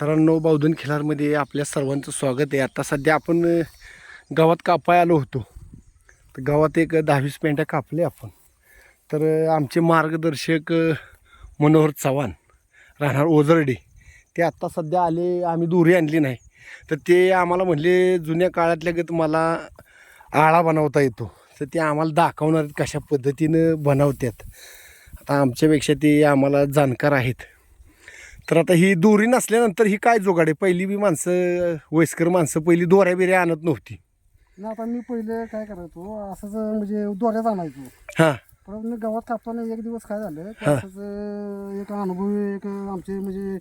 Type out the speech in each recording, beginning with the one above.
मित्रांनो बावधन खिलारमध्ये आपल्या सर्वांचं स्वागत आहे. आता सध्या आपण गावात कापाय आलो होतो. तर गावात एक दहावीस पेंट्या कापले आपण. तर आमचे मार्गदर्शक मनोहर चव्हाण राहणार ओझरडे ते आत्ता सध्या आले आम्ही दोरी आणली नाही. तर ते आम्हाला म्हणले जुन्या काळातल्या गत मला आळा बनवता येतो. तर ते आम्हाला दाखवणार आहेत कशा पद्धतीनं बनवतात आता आमच्यापेक्षा ते आम्हाला जाणकार आहेत. तर आता ही दोरी नसल्यानंतर ही काय जोगाड पहिली बी माणसं वयस्कर माणसं पहिली दोऱ्या बिऱ्या आणत नव्हती. ना आता मी पहिले काय करायचो असंच म्हणजे दोऱ्याच आणायचो. हां. परत मी गावात कापताना एक दिवस काय झालं की. असंच एक अनुभवी एक आमचे म्हणजे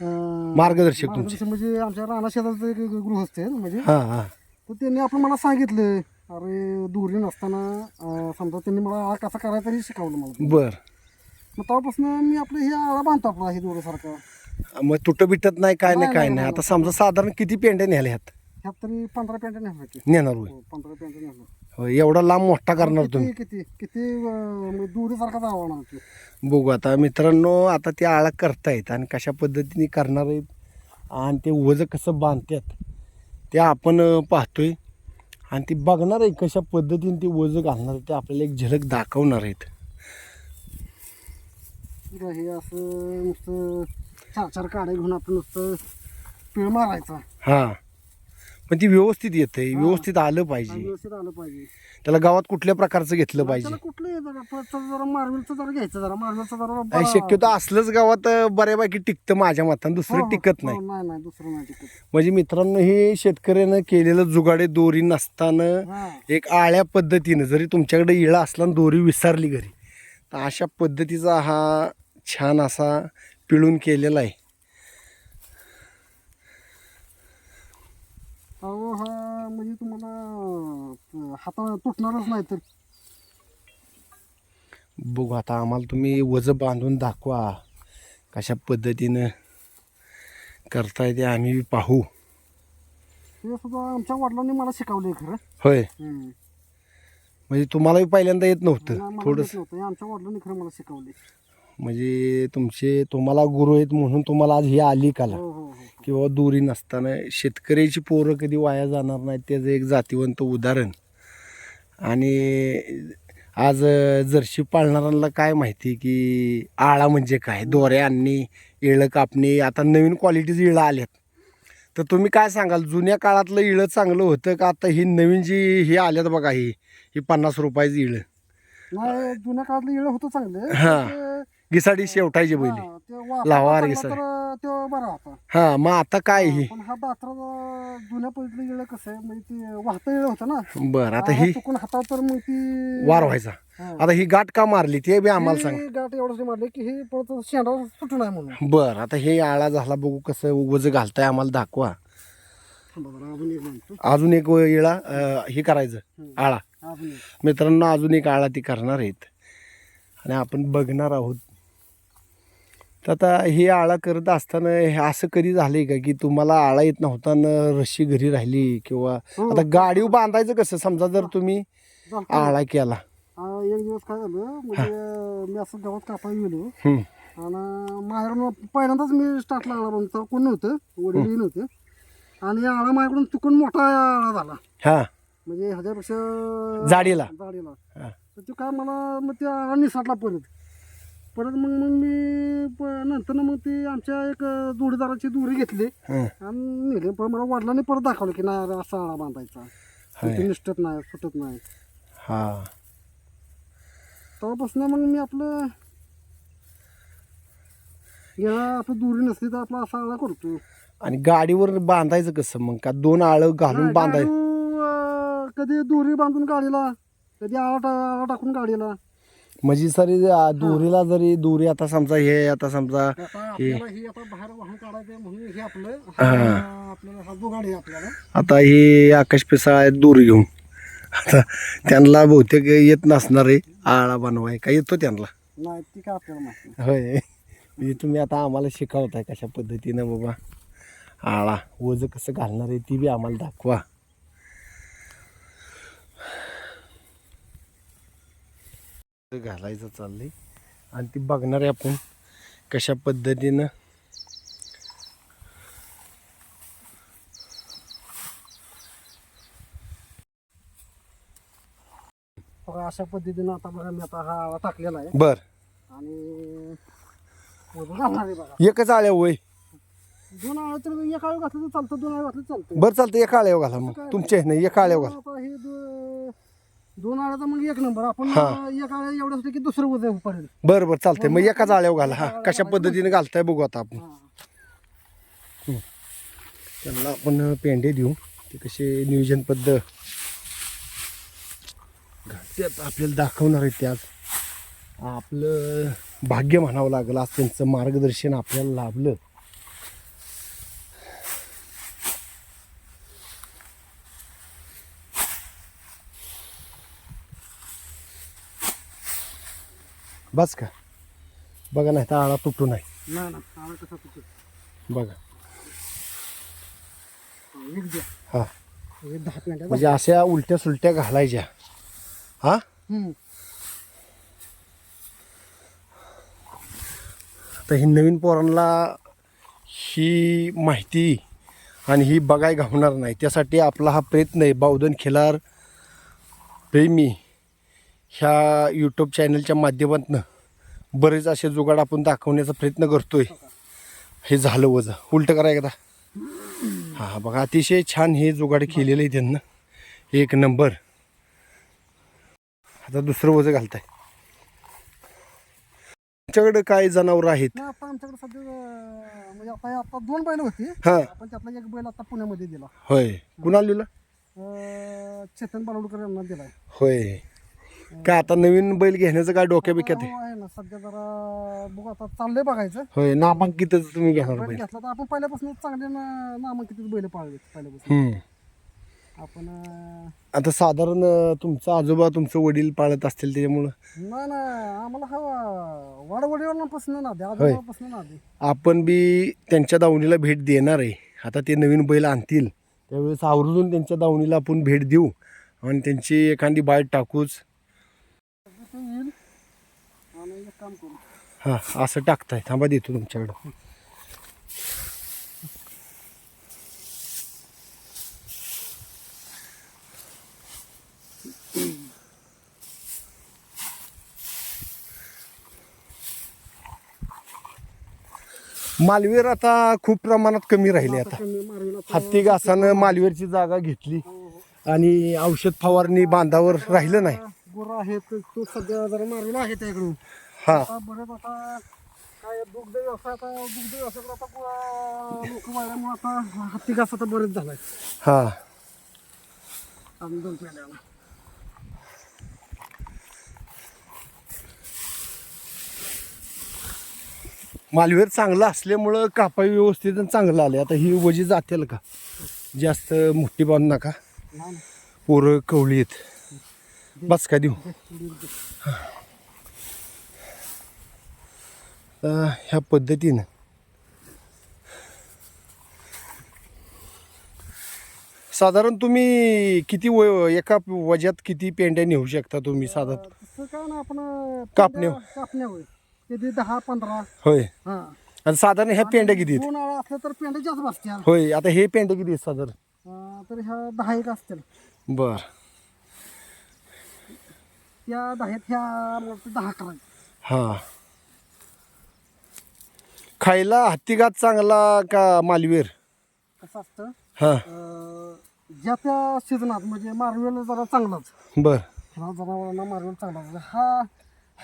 अं, मार्गदर्शक तुमचे. मार्गदर्शक म्हणजे आमच्या राणा शेजारचं एक गृहस्थ आहे म्हणजे हां हां. तर त्यांनी आपण मला सांगितलं अरे दोरी नसताना अं, समजा त्यांनी मला हा कसा करायचा शिकवलं मला. बर. मग तेव्हापासून मी आपलं हे आळा बांधतो आपला हे दोऱ्यासारखा मग तुटं बिटत नाही काय नाही नाही, काय नाही, नाही. नाही. आता समजा साधारण किती पेंड्या न्याल्या ह्यात? ह्यात तरी पंधरा पेंट नेणार होय. हो, पंधरा पेंट नेणार होय, एवढा लांब मोठा करणार तुम्ही? किती किती किती आव्हान आमची बघू आता मित्रांनो आता ते आळा करतायत आणि कशा पद्धतीने करणार आहेत आणि ते वज कसं बांधतात ते आपण अं, पाहतोय. आणि ते बघणार आहे कशा पद्धतीने ते वज घालणार ते आपल्याला एक झलक दाखवणार आहेत. हे असं नुसतं चार चार काड्या घेऊन आपण नुसतं पिळ मारायचा. हां. पण ती व्यवस्थित येतंय हां. व्यवस्थित आलं पाहिजे. व्यवस्थित आलं पाहिजे. त्याला गावात कुठल्या प्रकारचं घेतलं पाहिजे? त्याला कुठलं जरा परतचं जरा मार्वेलचं जरा घ्यायचं जरा मार्वेलचं जरा आणि बा- शक्यतो असलंच गावात अं, बऱ्यापैकी टिकतं माझ्या मतानं हो, दुसरं हो, टिकत हो, नाही. नाही नाही दुसरं नाही टिकत. म्हणजे मित्रांनो हे शेतकऱ्यानं केलेलं जुगाडे दोरी नसताना हा. एक आळ्या पद्धतीनं जरी तुमच्याकडे इळा असला आणि दोरी विसरली घरी तर अशा पद्धतीचा हा छान असा पिळून केलेला आहे. अहो हा म्हणजे तुम्हाला हाता तुटणारच नाही तर. बघू आता आम्हाला तुम्ही वज बांधून दाखवा. कशा पद्धतीनं करताय ते आम्ही पाहू. हे सुद्धा आमच्या वडिलांनी मला शिकवलंय खरं. होय. हम्म. म्हणजे तुम्हालाही पहिल्यांदा येत नव्हतं मला थोडंसं. नव्हतं. हे आमच्या वडिलांनी खरं मला शिकवले म्हणजे तुमचे तुम्हाला गुरु आहेत म्हणून तुम्हाला आज ही आली कला हो हो हो किंवा दोरी नसताना शेतकऱ्याची पोरं कधी वाया जाणार नाहीत त्याचं एक जातीवंत उदाहरण. आणि आज जर्शी पाळणाऱ्यांना काय माहिती की आळा म्हणजे काय? दोऱ्या आणणे इळं कापणे आता नवीन क्वालिटीचं इळं आल्यात. तर तुम्ही काय सांगाल? जुन्या काळातलं इळं चांगलं होतं का? आता ही नवीन जी ही आल्यात बघा ही ही पन्नास रुपयाची इळं. जुन्या काळातलं येळ होतं चांगलं. हा. घिसाडी शेवटायची बैली हा, ते वापरायला लावार चांगला घिसाडी. तर तो बरा होता हां मग आता काय ही पण हा दात्रा जुन्या पद्धतीने येळ कसं आहे म्हणजे ते वाहतं येळ होतं ना. बरं आता हा ही चुकून हातावर तर मग ती वार व्हायचा. हा. आता ही गाठ का मारली ते बी आम्हाला सांग. ही गाठ एवढंच मारली की हे परत शेंडा सुटू नाही म्हणून. बर आता हे आळा झाला बघू कसं वज घालताय आम्हाला दाखवा. थांबा जरा, अजून एक म्हणतो. अजून एक इळा अं, हे करायचं. आळा. अजून एक. मित्रांनो अजून एक आळा ती करणार आहेत. आणि आपण बघणार आहोत तर आता हे आळा करत असताना हे असं कधी झालंय का की तुम्हाला आळा येत नव्हता न रशी घरी राहिली किंवा हो. आता गाडीवर बांधायचं कसं? समजा जर तुम्ही. आळा केला. एक दिवस काय झालं म्हणजे मी असं गावात कापायला गेलो. हम्म. आणि माझ्याकडून पहिल्यांदाच मी स्टार्ट लागला पण तेव्हा कोण नव्हतं? वडील नव्हते. आणि आळा माझ्याकडून चुकून मोठा आळा झाला. हा. म्हणजे ह्याच्यापेक्षा जाडीला? जाडीला. हा. तर ते काय मला मग ते आळा निसाटला परत. परत मग मग मी प- नंतर मग ती आमच्या एक जोडीदाराची दोरी घेतली. हं. आणि नेली. पण मला वडिलांनी परत दाखवलं की नाही अरे असा आळा बांधायचा. होय. ते निष्ठत नाही सुटत नाही. हा. तेव्हापासून मग मी आपलं गेला आपलं दुरी नसली तर आपला असा आळा करतो. आणि गाडीवर बांधायचं कसं? मग का दोन आळं घालून नाही, बांधायचं गाडू, अं, कधी दोरी बांधून गाडीला कधी आळा टा- आळा टाकून गाडीला. म्हणजे सरी दोरीला जरी दोरी आता समजा हे आता समजा हे. आता बाहेर वाहन काढायचं म्हणून हे आपलं आपल्याला जुगाड आहे आपल्याला. आता आकाश पिसाळ आहेत दोरी घेऊन. आता त्यांना बहुतेक येत नसणार आहे आळा बनवाय. का येतो त्यांना? नाही ती काय आपल्याला माहिती होय. म्हणजे तुम्ही आता आम्हाला शिकवताय कशा पद्धतीनं बाबा. आळा वज कसं घालणार आहे ती बी आम्हाला दाखवा. घालायचं चाललं आणि ती बघणार आहे आपण कशा पद्धतीनं. बघा अशा पद्धतीनं आता बघा मी आता हा टाकलेला आहे. बर. आणि एकच आल्या होय. दोन आळ्या तर एक आळ घातलं तर चालतं दोन आळ्या घातलं चालतं बरं चालतं एका आळ्यावर घाला मग. तुमच्या नाही एका आळ्यावर घाला हे दोन आळ्याचा मग एक नंबर. आपण. एक आळे एवढं असलं की दुसरं वजन पडेल बरं बरं चालतंय. मग एकाच आळ्यावर घाला. हा कशा पद्धतीने घालताय बघू आता आपण. हा. त्यांना आपण पेंडे देऊ. ते कसे नियोजन पद्धत घालतात आपल्याला दाखवणार आहेत ते आज. आपलं भाग्य म्हणावं लागलं आज त्यांचं मार्गदर्शन आपल्याला लाभलं. बस का? बघा नाही तर आळा तुटू नाही. बघा. हा. म्हणजे अशा उलट्या सुलट्या घालायच्या. हा. तर ही नवीन पोरांना ही माहिती आणि ही बघाय घावणार नाही. त्यासाठी आपला हा प्रयत्न आहे. बावधन खिलार प्रेमी. ह्या यूट्यूब चॅनलच्या माध्यमातून बरेच असे जुगाड आपण दाखवण्याचा प्रयत्न करतोय. हे झालं वजं. उलटं करा एकदा. हा बघा अतिशय छान हे जुगाड केलेलं आहे त्यांना. एक नंबर. आता दुसरं वजं घालताय. तुमच्याकडे काय जनावर आहेत? आता आमच्याकडे सध्या अं, म्हणजे आता आता दोन बैल होती. हा. आपण त्यातला एक बैल आता पुण्यामध्ये दिला. होय. कुणाला लिहिलं अं, चेतन बालवडकर यांना दिलाय. होय. काय आता नवीन बैल घेण्याचं काय डोक्या बिक्यात आहे? आहे ना सध्या जरा बघू आता चाललंय बघायचं. होय नामांकितच तुम्ही घेणार बैल बैल. घेतला तर आपण पहिल्यापासून चांगले ना- नामांकित बैल पाळले पहिल्यापासून. हम्म. आपण अं, आता साधारण अं, तुमचा आजोबा तुमचं वडील पाळत असतील त्याच्यामुळं. नाही ना आम्हाला हा वाडवडीवरपासून ना दे आजोबापासून ना दे आपण बी त्यांच्या दावणीला भेट देणार आहे. आता ते नवीन बैल आणतील. त्यावेळेस आवर्जून त्यांच्या दावणीला आपण भेट देऊ. आणि त्यांची एखादी बाईट टाकूच. येईल आणि एक काम करू हां असं टाकताय. थांबा देतो तुमच्याकडं. मालवीर आता खूप प्रमाणात कमी राहिले आता. हत्ती घासानं मालवीरची जागा घेतली. आणि औषध फवारणी बांधावर राहिलं नाही. गुरं आहेत तो सध्या जरा मारवीला आहे त्याकडून हा. आता बरेच आता काय दुग्ध व्यवसाय आता दुग्ध व्यवसायाकडे आता लोक वाढल्यामुळे आता हत्ती घास आता बरेच झालाय. हा. अजून दोन पेंड्याला मालवेर चांगलं असल्यामुळं कापाई व्यवस्थित आणि चांगलं आले आता ही वजी जातील का? जास्त मोठी बांधू नका. नाही ना. पोरं कवळी आहेत. बस का देऊ ह्या पद्धतीनं साधारण तुम्ही किती व एका वजात किती पेंड्या नेऊ शकता तुम्ही साधारण? काय ना आपण कापण्या. पेंड्या- कापण्या होय. दहा पंधरा. होय. हा. आणि साधारण ह्या पेंड्या किती आहेत? तर पेंड्या जास्त बसत्या होय आता हे पेंड्या किती आहेत साधारण? अं, तर ह्या दहा एक असतील. बर. त्या दहा ह्या मला वाटतं दहा करायच्या हा. खायला हत्तीघात चांगला का मालवीर? कसं असतं? हा. अं, ज्या त्या सीझनात म्हणजे मारवेल जरा चांगलाच. बर. ह्या जनावरांना मारवेल चांगलाच. हा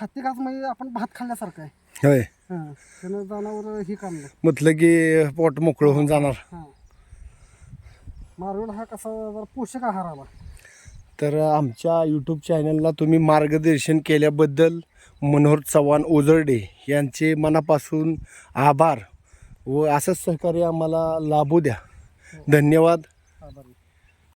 हत्ती घास म्हणजे आपण भात खाल्ल्यासारखं आहे. होय. हां. त्यानं जनावर ही काढलं. म्हटलं की पोट मोकळं होऊन जाणार. हां. मारवेल हा कसा जरा पोषक आहार आला. तर आमच्या यूट्यूब चॅनलला तुम्ही मार्गदर्शन केल्याबद्दल मनोहर चव्हाण ओझरडे यांचे मनापासून आभार व असंच सहकार्य आम्हाला लाभू द्या. धन्यवाद.